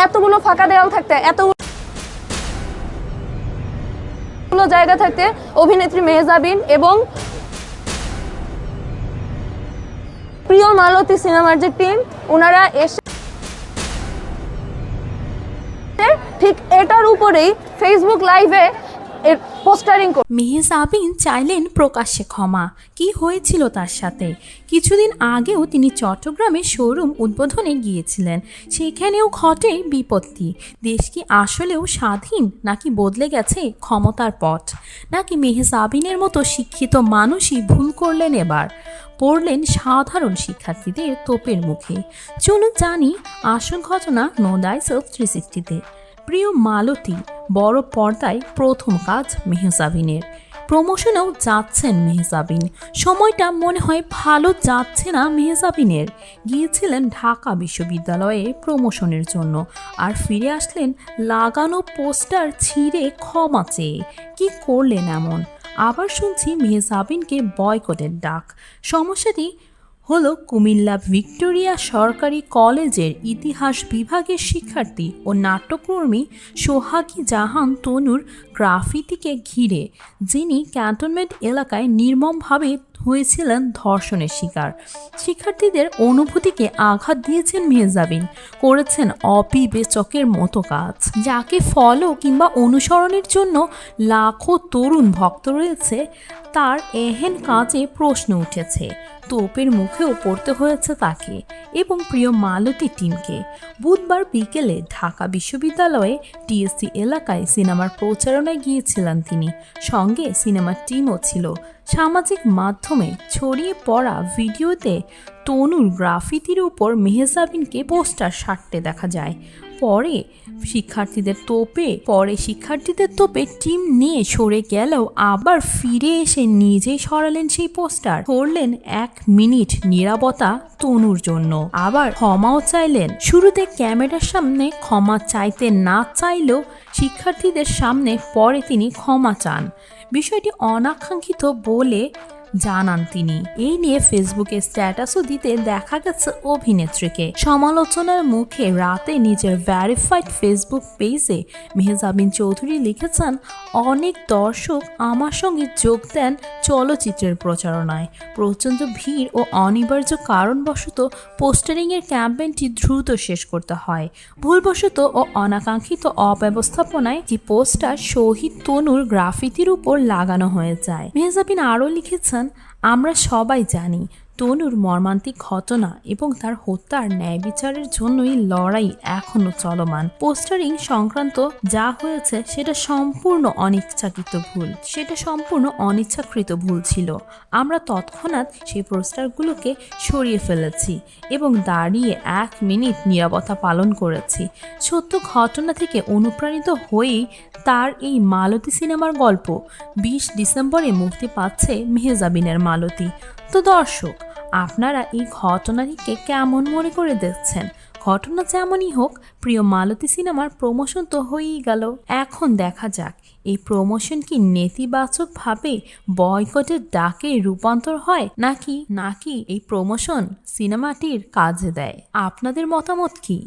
এতগুলো ফাঁকা দেওয়াল থাকতে এত জায়গা থাকতে অভিনেত্রী মেহজাবিন এবং প্রিয় মালতী সিনেমার যে টিম ওনারা এসে ঠিক এটার উপরেই ফেসবুক লাইভে পোস্টারিং মেহজাবিন চাইলেন প্রকাশ্যে ক্ষমা। কি হয়েছিল তার সাথে? কিছুদিন আগেও তিনি চট্টগ্রামে শোরুম উদ্বোধনে গিয়েছিলেন। সেখানেও ঘটে বিপত্তি। দেশ কি আসলেও স্বাধীন, নাকি বদলে গেছে ক্ষমতার পথ? নাকি মেহজাবিনের মতো শিক্ষিত মানুষই ভুল করলেন এবার? পড়লেন সাধারণ শিক্ষার্থীদের তোপের মুখে। চলুন জানি আসল ঘটনা নোদাই সেলফ থ্রি সিক্সটিতে প্রিয় মালতী বড় পর্দায় প্রথম কাজ মেহজাবিনের। প্রমোশনেও যাচ্ছেন মেহজাবিন। সময়টা মনে হয় ভালো যাচ্ছে না মেহজাবিনের। গিয়েছিলেন ঢাকা বিশ্ববিদ্যালয়ে প্রমোশনের জন্য আর ফিরে আসলেন লাগানো পোস্টার ছিঁড়ে ক্ষমা চেয়ে। কি করলেন এমন? আবার শুনছি মেহজাবিনকে বয়কটের ডাক। সমস্যাটি হলো কুমিল্লা ভিক্টোরিয়া সরকারি কলেজের ইতিহাস বিভাগের শিক্ষার্থী ও নাট্যকর্মী সোহাগী জাহান তনুর গ্রাফিতিকে ঘিরে, যিনি ক্যান্টনমেন্ট এলাকায় নির্মমভাবে হয়েছিলেন ধর্ষণের শিকার। শিক্ষার্থীদের অনুভূতিকে আঘাত দিয়েছেন মেহজাবিন করেছেন অবিবেচকের মতো কাজ। যাকে ফলো কিংবা অনুসরণের জন্য লাখো তরুণ ভক্ত রয়েছে, তার এহেন কাজে প্রশ্ন উঠেছে। তোপের মুখেও পড়তে হয়েছে তাকে এবং প্রিয় মালতী টিমকে। বুধবার বিকেলে ঢাকা বিশ্ববিদ্যালয়ে টিএসসি এলাকায় সিনেমার প্রচারণায় গিয়েছিলেন তিনি। সঙ্গে সিনেমার টিমও ছিল। সামাজিক মাধ্যমে ছড়িয়ে পড়া ভিডিওতে তনুর গ্রাফিতির উপর মেহজাবিনকে পোস্টার সারতে দেখা যায়। পরে শিক্ষার্থীদের তোপে, পরে শিক্ষার্থীদের তোপে টিম নিয়ে সরে গেলেও আবার ফিরে এসে নিজেই সরালেন সেই পোস্টার। করলেন এক মিনিট নিরাপত্তা তনুর জন্য। আবার ক্ষমাও চাইলেন। শুরুতে ক্যামেরার সামনে ক্ষমা চাইতে না চাইলেও শিক্ষার্থীদের সামনে পরে তিনি ক্ষমা চান। বিষয়টি অনাকাঙ্ক্ষিত বলে জানান তিনি। এই নিয়ে ফেসবুকে স্ট্যাটাসও দিতে দেখা গেছে অভিনেত্রীকে। সমালোচনার মুখে রাতে নিজের ভ্যারিফাইড ফেসবুক পেজে মেহজাবিন চৌধুরী লিখেছেন, অনেক দর্শক আমার সঙ্গে যোগ দেন চলচ্চিত্রের প্রচারণায়। প্রচণ্ড ভিড় ও অনিবার্য কারণবশত পোস্টারিংয়ের ক্যাম্পেইনটি দ্রুত শেষ করতে হয়। ভুলবশত ও অনাকাঙ্ক্ষিত অব্যবস্থাপনায় যে পোস্টার শহীদ তনুর গ্রাফিতির উপর লাগানো হয়ে যায়। মেহজাবিন আরও লিখেছেন আমরা সবাই জানি তনুর মর্মান্তিক ঘটনা এবং তার হত্যার ন্যায় বিচারের জন্যই লড়াই এখনও চলমান। পোস্টারিং সংক্রান্ত যা হয়েছে সেটা সম্পূর্ণ অনিচ্ছাকৃত ভুল। সেটা সম্পূর্ণ অনিচ্ছাকৃত ভুল ছিল। আমরা তৎক্ষণাৎ সেই পোস্টারগুলোকে সরিয়ে ফেলেছি এবং দাঁড়িয়ে এক মিনিট নিরাপত্তা পালন করেছি। সত্য ঘটনা থেকে অনুপ্রাণিত হয়েই তার এই মালতী সিনেমার গল্প বিশ ডিসেম্বরে মুক্তি পাচ্ছে মেহজাবিনের মালতী। তো দর্শক, আপনারা এই ঘটনাটিকে কেমন মনে করে দেখছেন? ঘটনা যেমনই হোক, প্রিয় মালতী সিনেমার প্রমোশন তো হয়েই গেল। এখন দেখা যাক, এই প্রমোশন কি নেতিবাচকভাবে বয়কটের ডাকে রূপান্তর হয় নাকি নাকি এই প্রমোশন সিনেমাটির কাজে দেয়? আপনাদের মতামত কি?